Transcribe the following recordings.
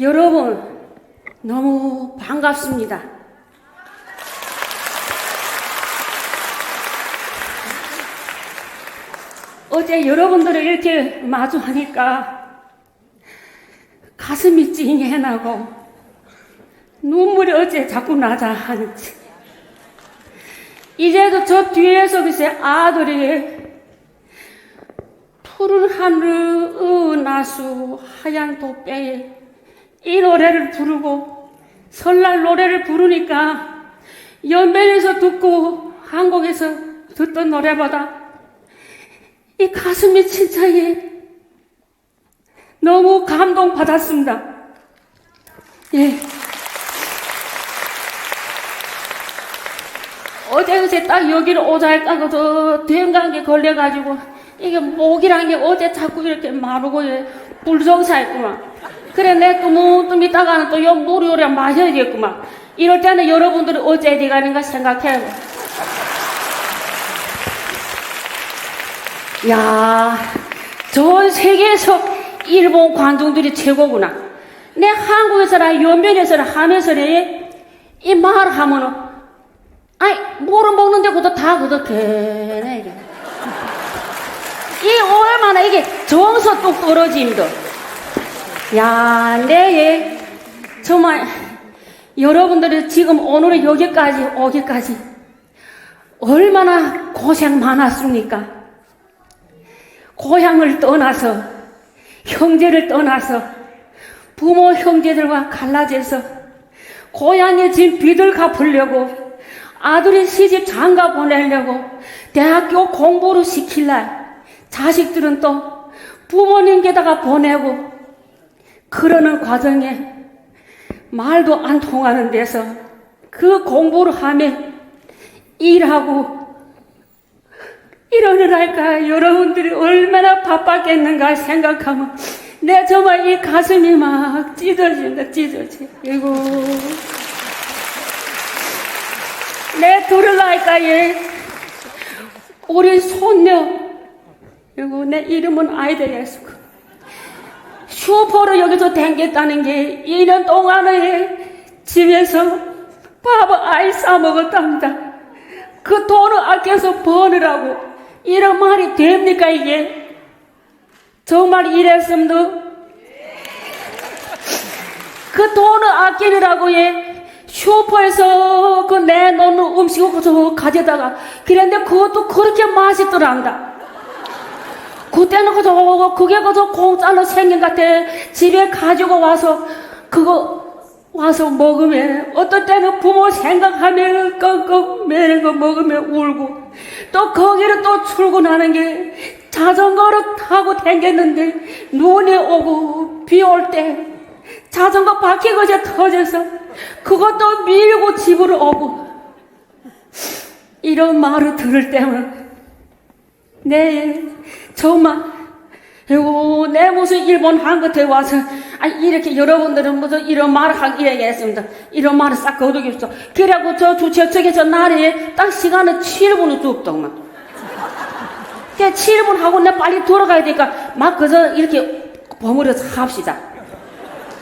여러분, 너무 반갑습니다. 어제 여러분들을 이렇게 마주하니까 가슴이 찡해 나고 눈물이 어째 자꾸 나자 하는지. 이제도 저 뒤에서 글쎄 아들이 푸른 하늘 나수 하얀 도배에 이 노래를 부르고 설날 노래를 부르니까 연변에서 듣고 한국에서 듣던 노래보다 이 가슴이 예, 너무 감동받았습니다. 예. 어제 그새 딱 여기를 오자 했다가 저 된감기 걸려가지고 이게 목이란 게 어제 자꾸 이렇게 마르고 예, 불정사했구만. 그래 내 뚜무뚜무 있다가는 또요 물이 오래 마셔야겠구만. 이럴 때는 여러분들이 어째 어디 가는가 생각해. 야, 전 세계에서 일본 관중들이 최고구나. 내 한국에서나 연변에서나 하면서는 이 말을 하면은 아이, 뭐를 먹는데 그도 다 그렇게, 이게. 이 얼마나 이게 정서 뚝 떨어짐도. 야, 내, 예. 정말, 여러분들이 지금 오늘은 여기까지 오기까지 얼마나 고생 많았습니까? 고향을 떠나서, 형제를 떠나서, 부모 형제들과 갈라져서, 고향에 진 빚을 갚으려고, 아들이 시집 장가 보내려고 대학교 공부를 시킬날 자식들은 또 부모님께다가 보내고 그러는 과정에 말도 안 통하는 데서 그 공부를 하며 일하고 이러느랄까 여러분들이 얼마나 바빴겠는가 생각하면 내 정말 이 가슴이 막 찢어진다 찢어져 이고. 내 들을라니까 얘 우리 손녀. 그리고 내 이름은 아이들이었 어 슈퍼로 여기서 댕겼다는 게 2년 동안에 집에서 밥 아이 싸먹었답니다. 그 돈을 아껴서 버느라고 이런 말이 됩니까 이게? 정말 이랬음도? 그 돈을 아끼느라고 얘 슈퍼에서 그 내놓는 음식을 가져다가 그랬는데 그것도 그렇게 맛있더란다. 그때는 그저 그게 그저 공짜로 생긴 것 같아. 집에 가지고 와서 그거 와서 먹으면 어떤 때는 부모 생각하면 꺽꺽 매는 거 먹으면 울고 또 거기를 또 출근하는 게 자전거를 타고 다녔는데 눈이 오고 비 올 때 자전거 바퀴 그저 터져서 그것도 밀고 집으로 오고 이런 말을 들을 때면 네 정말. 이고 내 무슨 일본 한 끝에 와서 아 이렇게 여러분들은 무슨 이런 말을 하기 얘기했습니다. 이런 말을 싹 거두겠어 그래갖고 저 주최 측에서 날에 딱 시간을 7분을 줬더만 그 7분 하고 내 빨리 돌아가야 되니까 막 그저 이렇게 버무려서 합시다.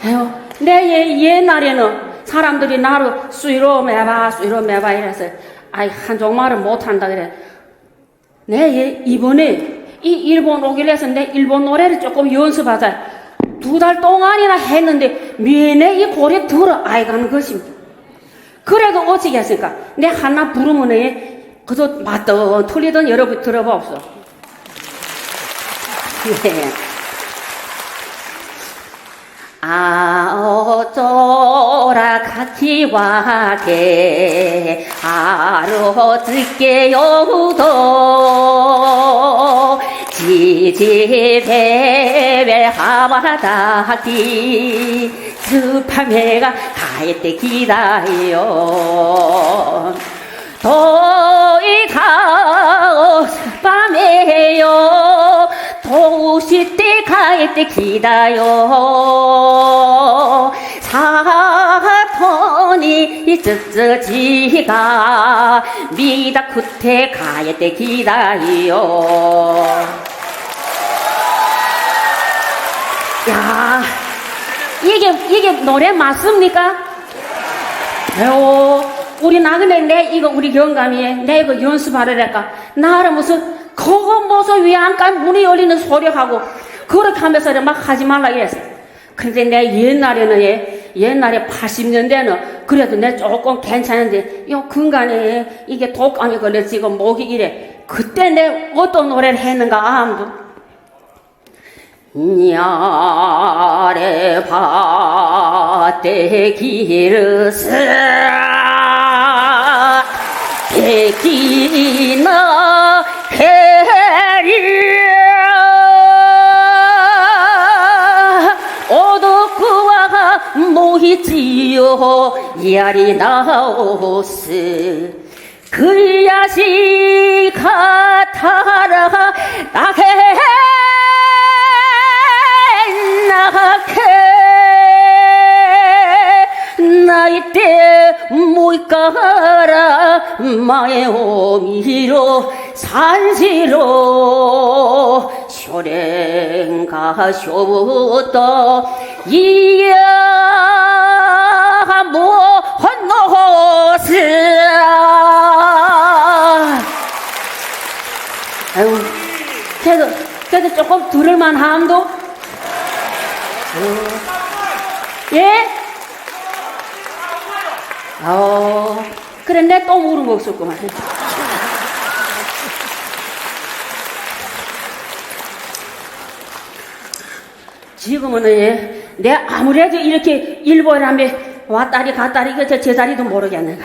에휴 내 옛날에는 사람들이 나를 수위로 매봐 수위로 매봐 이래서 아이 한종말을 못한다 그래 내 이번에 이 일본 오기로 해서 내 일본 노래를 조금 연습하자. 두 달 동안이나 했는데 미네 이 고래 들어 아이가는 것입니다. 그래도 어찌겠습니까? 내 하나 부르면 에 그저 맞던 틀리던 여러분 들어봅시다 예. 아 어쩌라 같이 와게 하루 듣게요도 지지배배 하와다기 습함해가 가에때 기다요 도이가 밤에요 도시 때 가을 때 기다요 사톤이 쯔쯔지가 미다 끝에 가을 때 기다요 야 이게, 이게 노래 맞습니까? 에오, 우리 나그네 내 이거 우리 영감이에 내 이거 연습하려니까? 나를 무슨 그거 무슨 위안감 문이 열리는 소리 하고 그렇게 하면서 막 하지 말라 이랬어. 근데 내 옛날에는 얘, 옛날에 80년대는 그래도 내 조금 괜찮은데 요 근간에 이게 독감이 걸려 지금 목이 이래. 그때 내 어떤 노래를 했는가 아무도 야래 밭에 기르스 백기나 모이지요. 야리 나오스. 그야시 가타라. 나게 나게. 나이 때 모이까라. 마의 오미로 산시로 쇼랭가 쇼부터 이야 헌노스 아유 그래도 그래도 조금 들을만 함도 예? 어, 그래, 내또 물은 거 없었구만. 지금은, 예, 내 아무래도 이렇게 일본하면 왔다리 갔다리, 이거 저 제자리도 모르겠는가.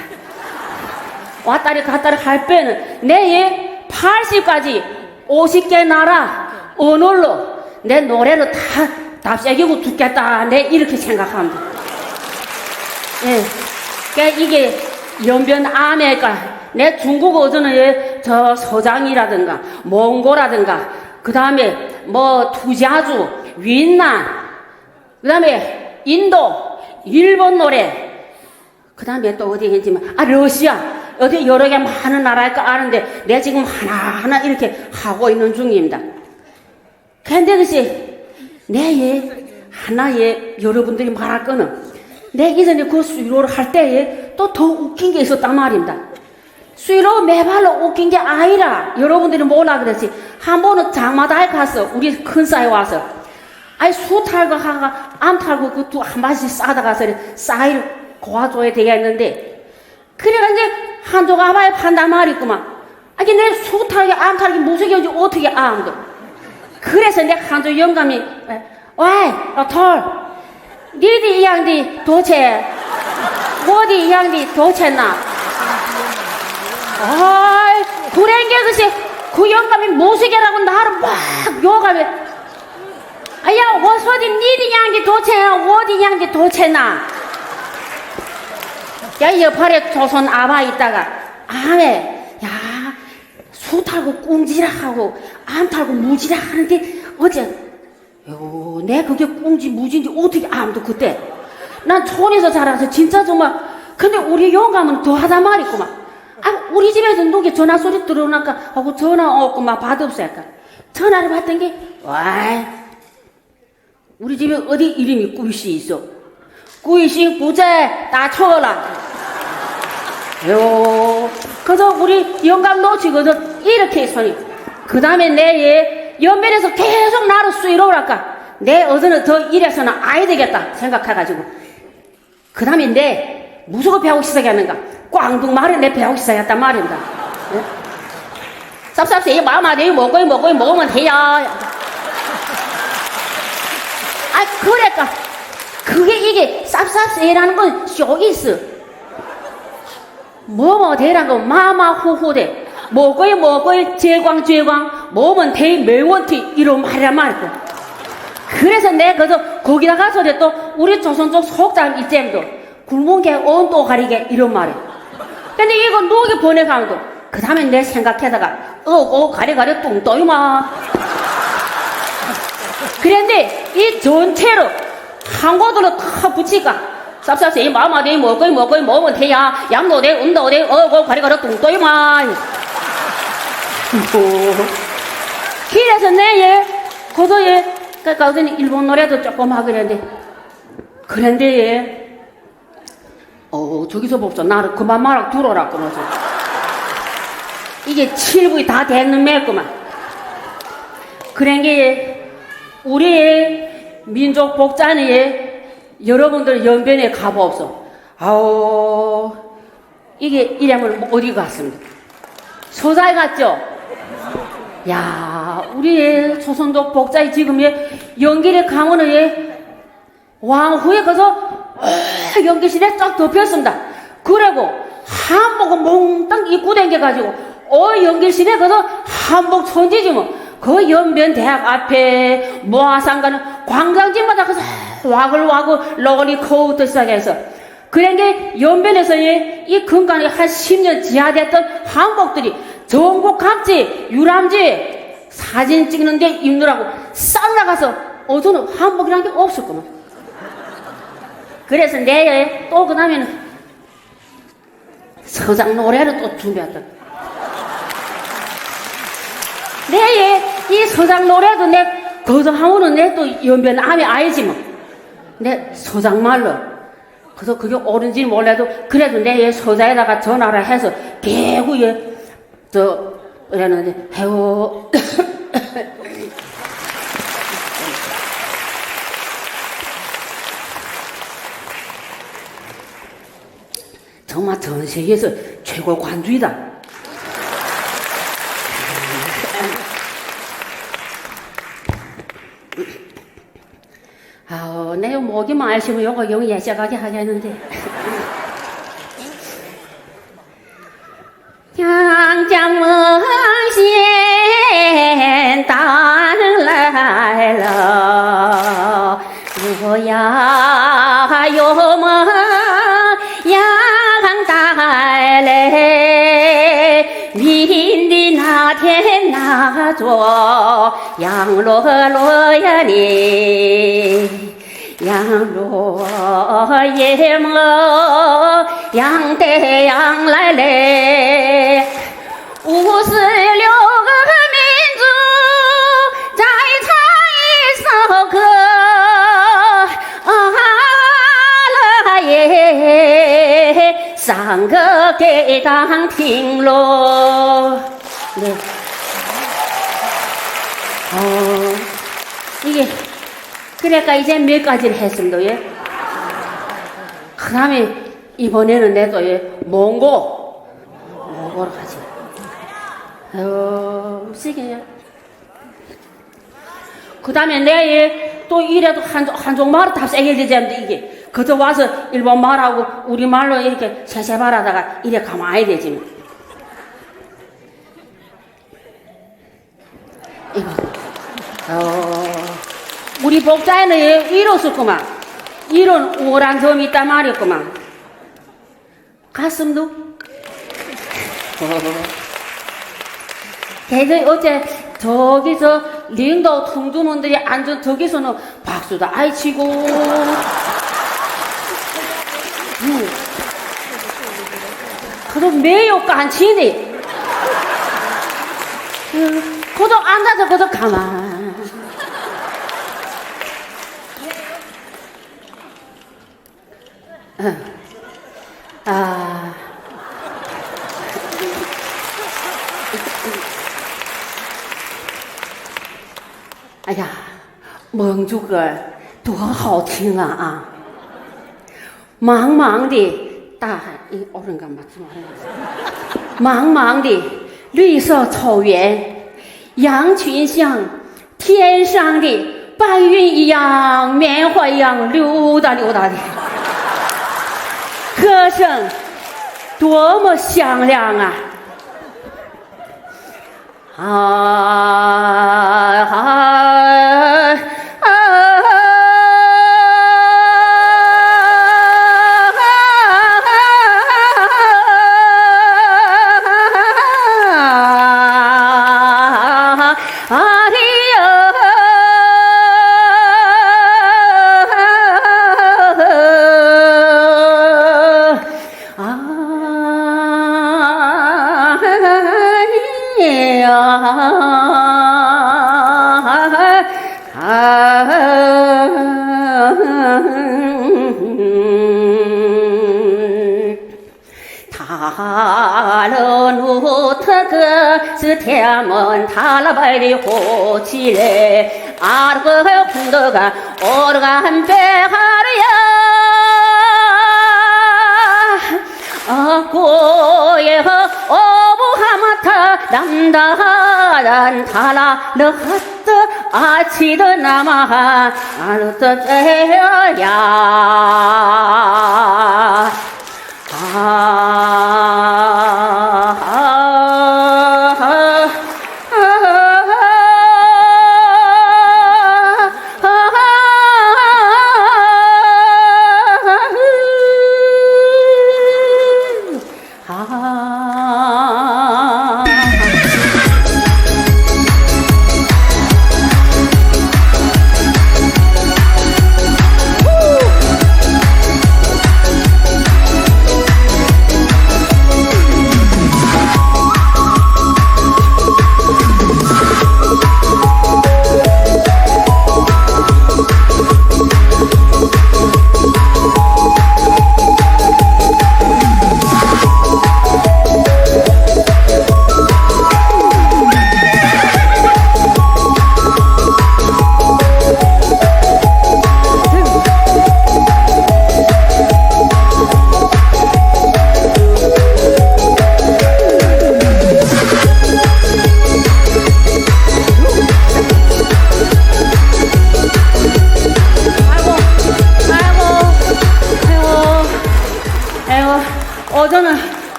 왔다리 갔다리 할 때는 내에 80까지 50개 나라 언어로 내 노래를 다 답새기고 듣겠다. 내 이렇게 생각합니다. 예. 그러니까 이게 연변 안에가 내 중국어 저는 예, 저 서장이라든가 몽고라든가 그 다음에 뭐 투자주, 윈난, 그 다음에 인도, 일본 노래, 그 다음에 또 어디 했지만 아 러시아 어디 여러 개 많은 나라일까 아는데 내 지금 하나하나 이렇게 하고 있는 중입니다. 근데 그것이 내에 하나에 여러분들이 말할 거는 내 이전에 그 수위로를 할 때에 또 더 웃긴 게 있었단 말입니다. 수위로 매발로 웃긴 게 아니라 여러분들이 몰라 그랬지. 한 번은 장마다에 갔어. 우리 큰 싸에 와서. 아니 수 탈거 하가 암 탈거 그 두 한 마씩 싸다 가서 쌀 고아줘야 되겠는데 그래가 이제 한 조각만에 판단 말이구만. 아니 내수 탈기 암 탈기 무색이지 어떻게 암도. 그래서 내 한조 영감이 왜, 너 털, 니디 이 양디 도체, 어디 이 양디 도체나? 아이, 그런 게 그시 그 영감이 무색이라고 나를 막 욕하면, 도체나? 야, 옆팔에 조선 아바 있다가, 아에, 야, 수 탈고 꽁지락하고 암 탈고 무지락 하는데 어제 요, 내 그게 꽁지 무지인지 어떻게 암도 그때? 난 촌에서 자라서 진짜 정말 근데 우리 영감은 더 하단 말이구만. 아 우리 집에서 누구 전화 소리 들어오니까 하고 전화 오고 막 받았을까 전화를 받던 게 와 우리 집에 어디 이름이 꾸이씨 있어 꾸이씨 부재 나错了 요, 그래서 우리 영감 놓치거든. 이렇게 손이. 그 다음에 내얘 연변에서 계속 나를 수위로울까. 내 어제는 더 이래서는 아야 되겠다 생각해가지고. 그 다음에 내 무조건 배우기 시작했는가. 꽝둥 말에 내 배우기 시작했단 말입니다. 예? 쌉쌉새 마마대 먹어요 먹어요 먹으면 돼야. 아 그러니까 그게 이게 쌉쌉새라는 건 쇼이스. 뭐뭐 대란 거 마마후후대. 뭐고이 뭐고이 제광 제광 뭐면 대 매원티 이런 말이란 말이고. 그래서 내 그저 거기다 가서 또 우리 조선족 속담 이잼도 굶은 게 온도 가리게 이런 말이 근데 이거 누구게 보내가도 그 다음에 내 생각하다가 어어 가리가리 뚱떠이마 그런데 이 전체로 한국어로 다 붙이니까 쌉쌉새 마마대 먹거이 먹거이 먹으면 돼야. 양도대 음도대 어고 가리가리 뚱떠이마 그래서 내얘 고도에 그니까 일본 노래도 조금 하고 그랬는데 그런데 어 저기서 봅소 나를 그만 말아 두어라 끊어서. 이게 칠부이 다 됐는 매구만. 그런 게 우리 민족 복장에 여러분들 연변에 가보옵소. 아우 이게 이래면 어디 갔습니까? 소자에 갔죠? 야 우리 조선족 복장이 지금 예, 연길에 가면은 예, 왕후에 가서 어, 연기실에 쫙 덮였습니다. 그리고 한복은 몽땅 입고 댕겨가지고 어 연기실에 가서 한복 천지지 뭐 그 연변 대학 앞에 모아상가는 관광지마다 가서 와글와글 러거리 코부터 시작해서 그런 게 연변에서 이 근간에 한 10년 지하됐던 한복들이 전국 각지 유람지 사진 찍는데 입느라고 싹 나가서 어저는 한복이란 게 없었구만. 그래서 내일 또 그다음에는 서장 노래를 또 준비했다. 내일 이 서장 노래도 내 거기서 하면은 내 또 연변 암이 알지 뭐. 내 서장 말로. 그래서 그게 옳은지 몰라도 그래도 내일 서자에다가 전화를 해서 개구에 저 이랬는데 해요. 정말 전 세계에서 최고 관주이다. 아우, 내 목이 마시면 요거 영 예색하게 하겠는데. 장장문신 딸 羊落也么，羊得羊来嘞。五十六个民族，再唱一首歌，啊啦耶，唱歌给党听咯。 그러니까 이제 몇 가지를 했습니다, 예. 그 다음에, 이번에는 내도 예, 몽고, 몽고로 가지. 아유, 시기야. 그 다음에 내일 또 이래도 한, 한쪽 말을 다 세게 되자는데 이게. 그저 와서 일본 말하고 우리 말로 이렇게 세세 말 하다가 이래 가만히 되지. 뭐. 이거. 어, 우리 복자에는 이렇었구만. 이런 우울한 점이 있단 말이었구만. 가슴도. 대개 어제 저기서 링도 통주문들이 앉은 저기서는 박수도 아이 치고. 응. 그도 매우 깐치네. 응. 그도 앉아서 그도 가만. 蒙住歌多好听啊啊！茫茫的大海，咦，哦，人干嘛？茫茫的绿色草原，羊群像天上的白云一样，棉花一样溜达溜达的，歌声多么响亮啊！啊啊路特个是天门塔拉白的火起来，阿个红的个，我的个白哈的呀，啊，过也和哦不哈马他南达然塔拉了哈的阿奇的那么哈阿鲁的这呀。啊啊！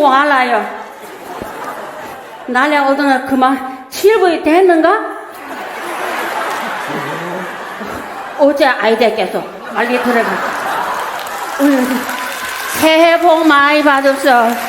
와라요. 나래 어제는 그만 7분이 됐는가? 어제 아이들께서 빨리 들어가. 음, 새해 복 많이 받으소.